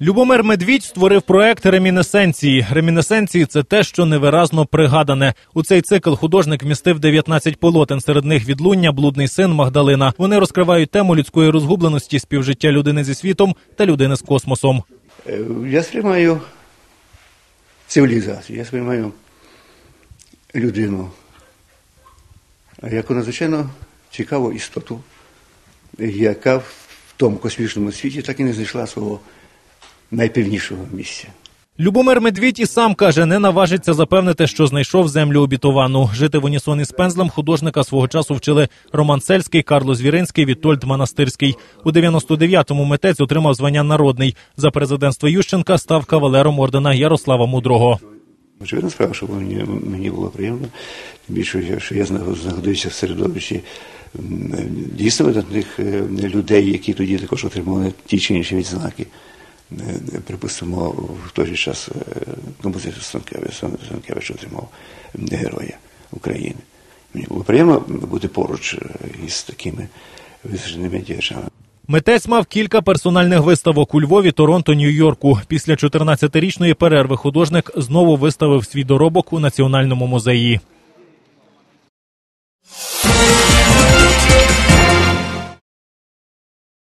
Любомир Медвідь створив проект ремінесенції. Ремінесенції це те, що невиразно пригадане. У цей цикл художник вмістив 19 полотен. Серед них відлуння, блудний син, Магдалина. Вони розкривають тему людської розгубленості, співжиття людини зі світом та людини з космосом. Е, Я сприймаю цивілізацію, я сприймаю людину як надзвичайно цікаву істоту, яка в тому космічному світі так і не знайшла свого найпевнішого місця. Любомир Медвідь і сам каже, не наважиться запевнити, що знайшов землю обітовану. Жити в унісон із пензлем художника свого часу вчили Роман Сельський, Карло Звіринський, Вітольд Монастирський. У 99-му митець отримав звання народний. За президентства Ющенка став кавалером ордена Ярослава Мудрого. Очевидно, справа, що мені, мені було приємно, тим більше, що я знах- знаходився в середовищі дійсно видатних е, людей, які тоді також отримали ті чи інші відзнаки. Припустимо, в той же час композитор Станкевич, Станкевич отримав Героя України. Мені було приємно бути поруч е, із такими визначеними діячами. Митець мав кілька персональних виставок у Львові, Торонто, Нью-Йорку. Після 14-річної перерви художник знову виставив свій доробок у національному музеї.